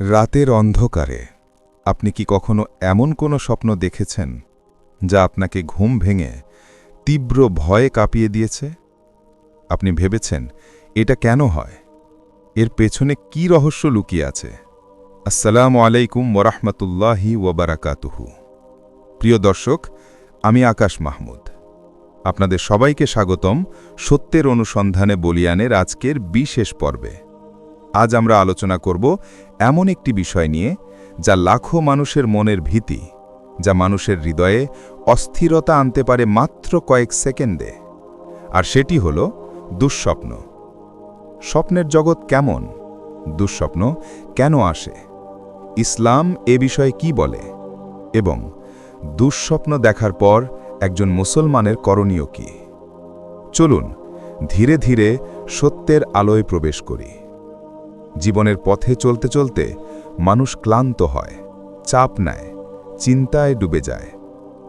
রাতের অন্ধকারে, আপনি কি কখনো এমন কোনো স্বপ্ন দেখেছেন যা আপনাকে ঘুম ভেঙে তীব্র ভয়ে কাঁপিয়ে দিয়েছে? আপনি ভেবেছেন, এটা কেন হয়? এর পেছনে কি রহস্য লুকিয়ে আছে? আসসালামু আলাইকুম ওরহমতুল্লাহি ওবরাকাতুহু প্রিয় দর্শক, আমি আকাশ মাহমুদ। আপনাদের সবাইকে স্বাগতম সত্যের অনুসন্ধানে বলিয়ানের আজকের বিশেষ পর্বে। আজ আমরা আলোচনা করব এমন একটি বিষয় নিয়ে যা লাখো মানুষের মনের ভীতি, যা মানুষের হৃদয়ে অস্থিরতা আনতে পারে মাত্র কয়েক সেকেন্ডে। আর সেটি হল দুঃস্বপ্ন। স্বপ্নের জগৎ কেমন? দুঃস্বপ্ন কেন আসে? ইসলাম এ বিষয়ে কি বলে? এবং দুঃস্বপ্ন দেখার পর একজন মুসলমানের করণীয় কি? চলুন ধীরে ধীরে সত্যের আলোয় প্রবেশ করি। জীবনের পথে চলতে চলতে মানুষ ক্লান্ত হয়, চাপ নেয়, চিন্তায় ডুবে যায়।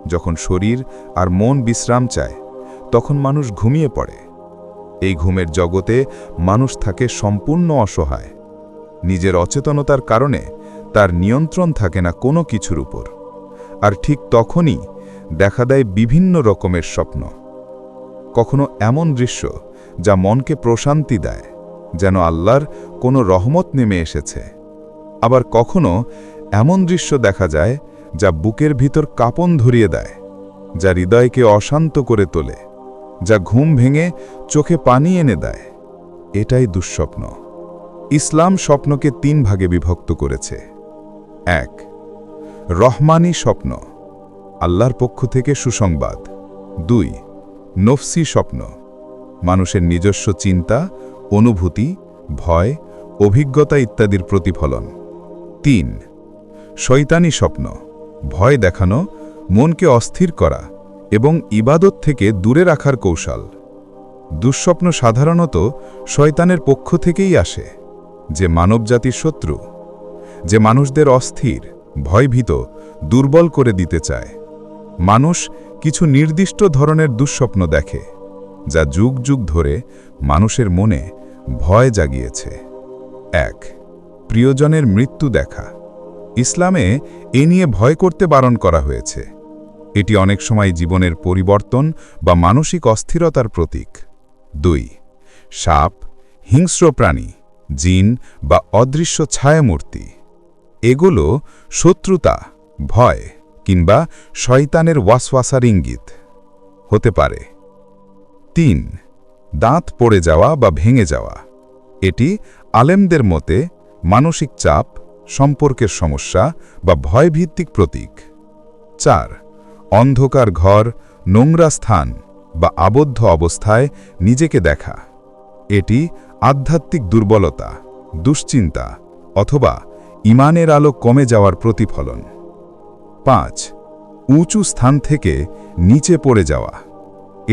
যখন শরীর আর মন বিশ্রাম চায়, তখন মানুষ ঘুমিয়ে পড়ে। এই ঘুমের জগতে মানুষ থাকে সম্পূর্ণ অসহায়। নিজের অচেতনতার কারণে তার নিয়ন্ত্রণ থাকে না কোনো কিছুর উপর। আর ঠিক তখনই দেখা দেয় বিভিন্ন রকমের স্বপ্ন। কখনো এমন দৃশ্য যা মনকে প্রশান্তি দেয়। যেন আল্লাহর কোনো রহমত নেমে এসেছে। আবার কখনো এমন দৃশ্য দেখা যায় যা বুকের ভিতর কাপন ধরিয়ে দেয়, যা হৃদয়কে অশান্ত করে তোলে, যা ঘুম ভেঙে চোখে পানি এনে দেয়। এটাই দুঃস্বপ্ন। ইসলাম স্বপ্নকে তিন ভাগে বিভক্ত করেছে। এক, রহমানি স্বপ্ন, আল্লাহর পক্ষ থেকে সুসংবাদ। দুই, নফসি স্বপ্ন, মানুষের নিজস্ব চিন্তা অনুভূতি, ভয়, অভিজ্ঞতা ইত্যাদির প্রতিফলন। তিন শৈতানি স্বপ্ন, ভয় দেখানো, মনকে অস্থির করা এবং ইবাদত থেকে দূরে রাখার কৌশল। দুঃস্বপ্ন সাধারণত শয়তানের পক্ষ থেকেই আসে, যে মানবজাতির শত্রু, যে মানুষদের অস্থির, ভয়ভীত, দুর্বল করে দিতে চায়। মানুষ কিছু নির্দিষ্ট ধরনের দুঃস্বপ্ন দেখে, যা যুগ যুগ ধরে মানুষের মনে ভয় জাগিয়েছে। এক, প্রিয়জনের মৃত্যু দেখা। ইসলামে এ নিয়ে ভয় করতে বারণ করা হয়েছে। এটি অনেক সময় জীবনের পরিবর্তন বা মানসিক অস্থিরতার প্রতীক। দুই, সাপ, হিংস্র প্রাণী, জিন বা অদৃশ্য ছায়ামূর্তি। এগুলো শত্রুতা, ভয় কিংবা শয়তানের ওয়াসওয়াসার ইঙ্গিত। হতে পারে। তিন দাঁত পড়ে যাওয়া বা ভেঙে যাওয়া। এটি আলেমদের মতে মানসিক চাপ, সম্পর্কের সমস্যা বা ভয়ভিত্তিক প্রতীক। চার, অন্ধকার ঘর, নোংরা স্থান বা আবদ্ধ অবস্থায় নিজেকে দেখা। এটি আধ্যাত্মিক দুর্বলতা, দুশ্চিন্তা অথবা ইমানের আলো কমে যাওয়ার প্রতিফলন। পাঁচ, উঁচু স্থান থেকে নিচে পড়ে যাওয়া।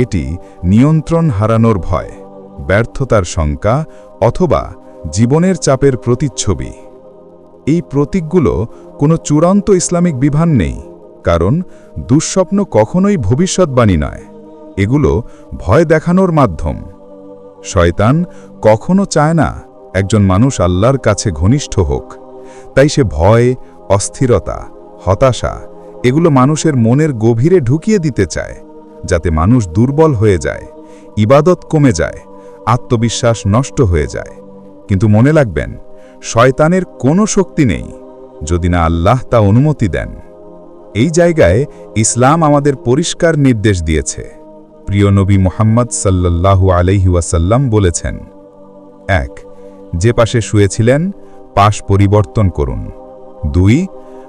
এটি নিয়ন্ত্রণ হারানোর ভয়, ব্যর্থতার শঙ্কা অথবা জীবনের চাপের প্রতিচ্ছবি। এই প্রতীকগুলো কোনো চূড়ান্ত ইসলামিক বিভান নেই, কারণ দুঃস্বপ্ন কখনোই ভবিষ্যৎবাণী নয়। এগুলো ভয় দেখানোর মাধ্যম। শয়তান কখনো চায় না একজন মানুষ আল্লাহর কাছে ঘনিষ্ঠ হোক। তাই সে ভয়, অস্থিরতা, হতাশা এগুলো মানুষের মনের গভীরে ঢুকিয়ে দিতে চায়। যাতে মানুষ দুর্বল হয়ে যায়, ইবাদত কমে যায়, আত্মবিশ্বাস নষ্ট হয়ে যায়। কিন্তু মনে রাখবেন, শয়তানের কোনো শক্তি নেই যদি না আল্লাহ তা অনুমতি দেন। এই জায়গায় ইসলাম আমাদের পরিষ্কার নির্দেশ দিয়েছে। প্রিয় নবী মোহাম্মদ সাল্লাল্লাহু আলহি ওয়াসাল্লাম বলেছেন, এক, যে পাশে শুয়েছিলেন, পাশ পরিবর্তন করুন। দুই,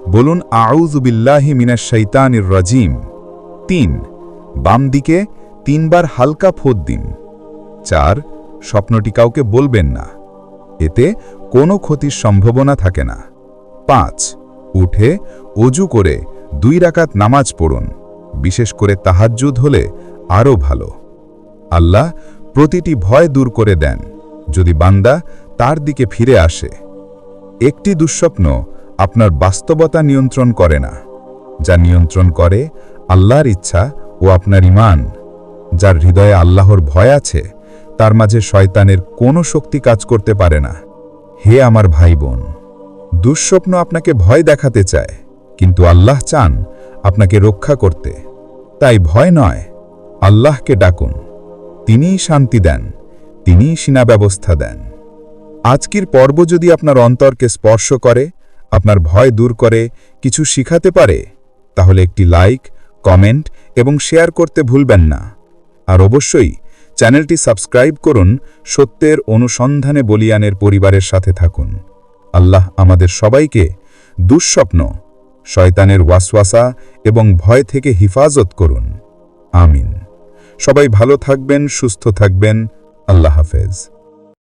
বলুন আউজুবিল্লাহি মিনাশ শৈতানির রাজিম। তিন বাম দিকে তিনবার হালকা ফোদ দিন। চার, স্বপ্নটি কাউকে বলবেন না। এতে কোনো ক্ষতির সম্ভাবনা থাকে না। পাঁচ, উঠে অজু করে দুই রাকাত নামাজ পড়ুন। বিশেষ করে তাহাজ্জুদ হলে আরও ভালো। আল্লাহ প্রতিটি ভয় দূর করে দেন, যদি বান্দা তার দিকে ফিরে আসে। একটি দুঃস্বপ্ন আপনার বাস্তবতা নিয়ন্ত্রণ করে না। যা নিয়ন্ত্রণ করে আল্লাহর ইচ্ছা ও আপনার ইমান যার হৃদয়ে আল্লাহর ভয় আছে, তার মাঝে শয়তানের কোনো শক্তি কাজ করতে পারে না। হে আমার ভাই বোন দুঃস্বপ্ন আপনাকে ভয় দেখাতে চায়, কিন্তু আল্লাহ চান আপনাকে রক্ষা করতে। তাই ভয় নয়, আল্লাহকে ডাকুন। তিনিই শান্তি দেন, তিনিই সীনা ব্যবস্থা দেন। আজকের পর্ব যদি আপনার অন্তরকে স্পর্শ করে, আপনার ভয় দূর করে, কিছু শিখাতে পারে, তাহলে একটি লাইক কমেন্ট এবং শেয়ার করতে ভুলবেন না। আর অবশ্যই চ্যানেলটি সাবস্ক্রাইব করুন সত্যের অনুসন্ধানে বলিয়ানের পরিবারের সাথে থাকুন। আল্লাহ আমাদের সবাইকে দুঃস্বপ্ন, শয়তানের ওয়াসওয়াসা এবং ভয় থেকে হিফাজত করুন। আমিন। সবাই ভালো থাকবেন, সুস্থ থাকবেন। আল্লাহ হাফেজ।